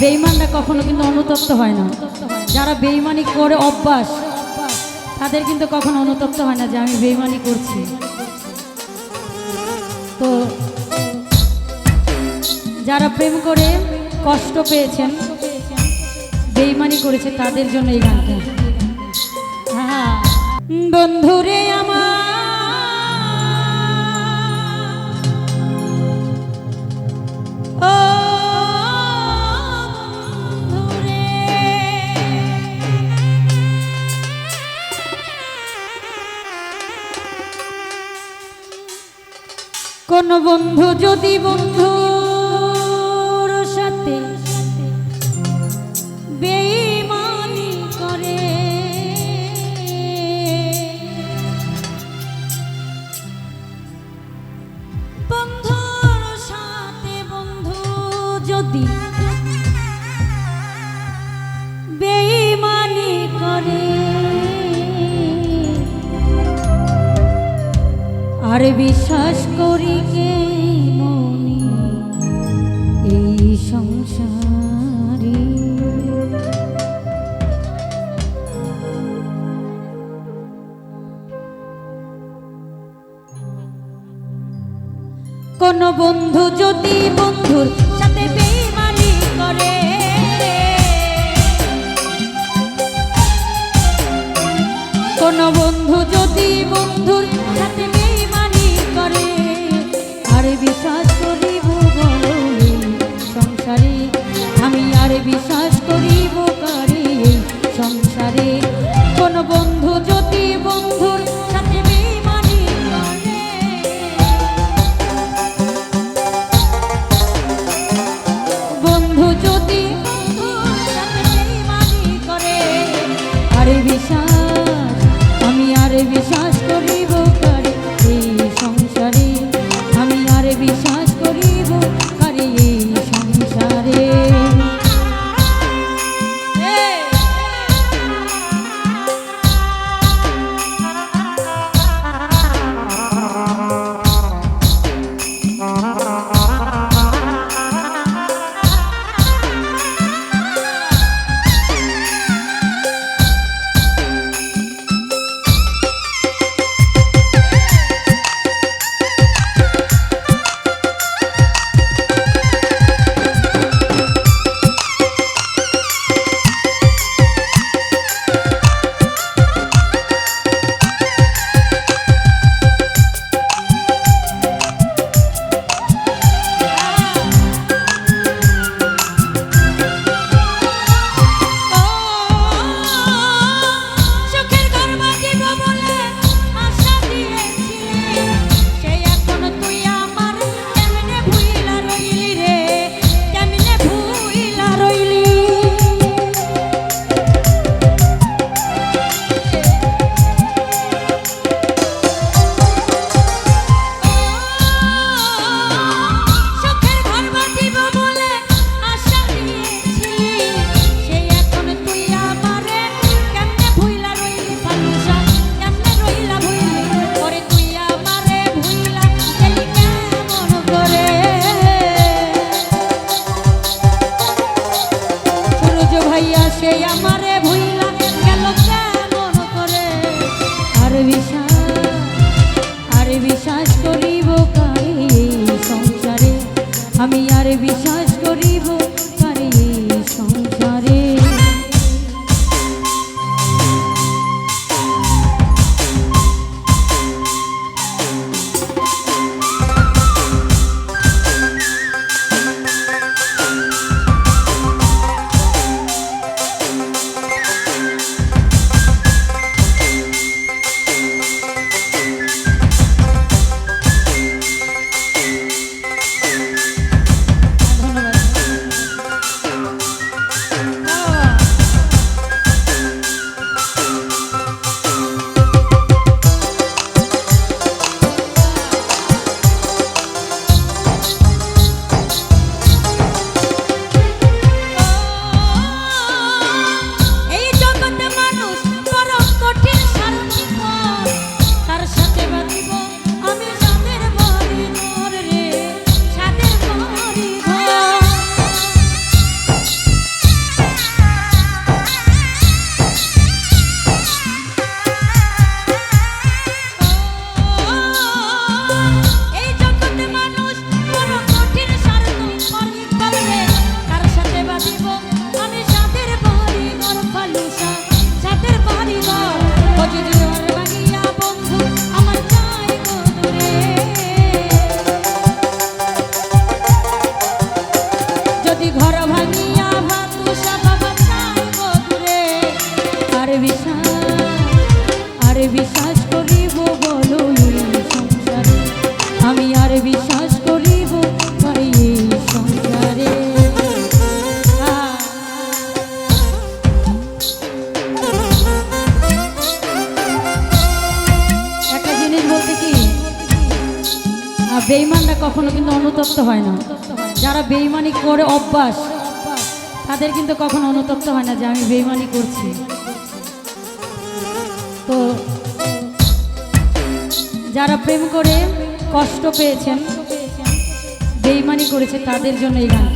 বেইমানরা কখনো কিন্তু অনুতপ্ত হয় না। যারা বেইমানি করে অভ্যাস, তাদের কিন্তু কখনো অনুতপ্ত হয় না যে আমি বেইমানি করছি। তো যারা প্রেম করে কষ্ট পেয়েছেন বেইমানি করেছে তাদের জন্য এই গানটা। হ্যাঁ। বন্ধুরে আমার কোন বন্ধু যদি বন্ধুর সাথে বেইমানি করে। বন্ধুর সাথে বন্ধু যদি বেইমানি করে। আর বিশ্বাস করি কে মনে এই সংসারে? কোন বন্ধু যদি বন্ধুর কখনো কিন্তু অনুতপ্ত হয় না। যারা বেইমানি করে অভ্যাস, তাদের কিন্তু কখনো অনুতপ্ত হয় না যে আমি বেইমানি করছি। তো যারা প্রেম করে কষ্ট পেয়েছেন বেইমানি করেছে তাদের জন্য এই গান